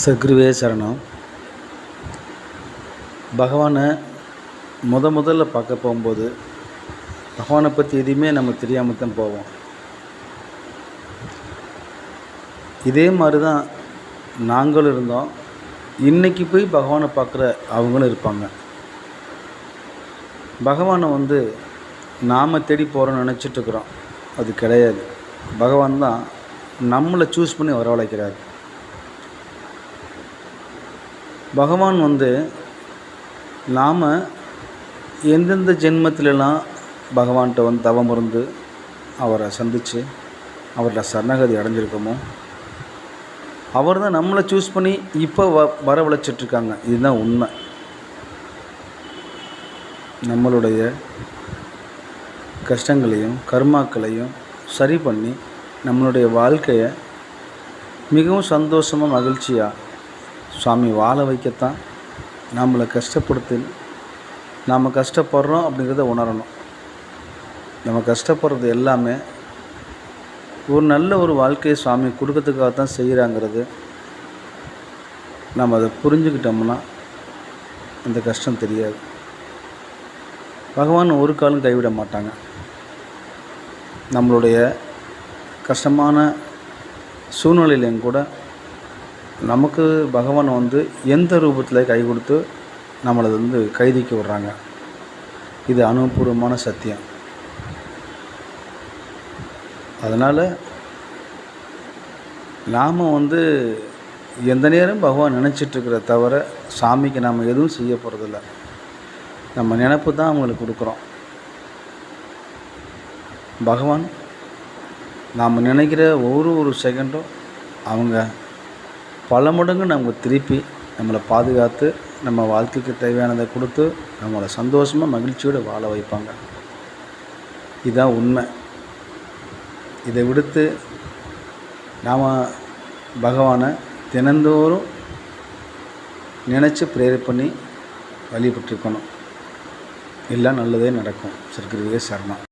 சக்ருவே சரணம். பகவானை முத முதல்ல பார்க்க போகும்போது பகவானை பற்றி எதுவுமே நம்ம தெரியாமல் தான் போவோம். இதே மாதிரி தான் நாங்களும் இருந்தோம். இன்றைக்கி போய் பகவானை பார்க்குற அவங்களும் இருப்பாங்க. பகவானை வந்து நாம் தேடி போகிறோம்னு நினச்சிட்ருக்குறோம் அது கிடையாது. பகவான் தான் நம்மளை சூஸ் பண்ணி வரவழைக்கிறார். பகவான் வந்து நாம் எந்தெந்த ஜென்மத்திலலாம் பகவான்கிட்ட வந்து தவம் இருந்து அவரை சந்தித்து அவரோட சரணகதி அடைஞ்சிருக்கோமோ அவர் தான் நம்மளை சூஸ் பண்ணி இப்போ வ வரவழைச்சிட்ருக்காங்க. இதுதான் உண்மை. நம்மளுடைய கஷ்டங்களையும் கர்மாக்களையும் சரி பண்ணி நம்மளுடைய வாழ்க்கையை மிகவும் சந்தோஷமாக மகிழ்ச்சியாக சுவாமி வாழ வைக்கத்தான் நம்மளை கஷ்டப்படுத்தி நாம் கஷ்டப்படுறோம் அப்படிங்கிறத உணரணும். நம்ம கஷ்டப்படுறது எல்லாமே ஒரு நல்ல ஒரு வாழ்க்கையை சுவாமி கொடுக்கறதுக்காக தான் செய்கிறாங்கிறது நம்ம அதை புரிஞ்சுக்கிட்டோம்னா அந்த கஷ்டம் தெரியாது. பகவான் ஒரு காலம் கைவிட மாட்டாங்க. நம்மளுடைய கஷ்டமான சூழ்நிலையிலையும் கூட நமக்கு பகவான் வந்து எந்த ரூபத்தில் கை கொடுத்து நம்மளை வந்து கைதிக்கு விடுறாங்க? இது அனுபவபூர்வமான சத்தியம். அதனால் நாம் வந்து எந்த நேரம் பகவான் நினச்சிட்ருக்கிற தவிர சாமிக்கு நாம் எதுவும் செய்ய போகிறதில்ல நம்ம நினப்பு தான் அவங்களுக்கு கொடுக்குறோம். பகவான் நாம் நினைக்கிற ஒரு ஒரு செகண்டும் அவங்க பல மடங்கு நமக்கு திருப்பி நம்மளை பாதுகாத்து நம்ம வாழ்க்கைக்கு தேவையானதை கொடுத்து நம்மளை சந்தோஷமாக மகிழ்ச்சியோடு வாழ வைப்பாங்க. இதுதான் உண்மை. இதை விடுத்து நாம் பகவானை தினந்தோறும் நினச்சி ப்ரேயர் பண்ணி வழிபட்டுருக்கணும். எல்லாம் நல்லதே நடக்கும். சர்க்கரையே சரணம்.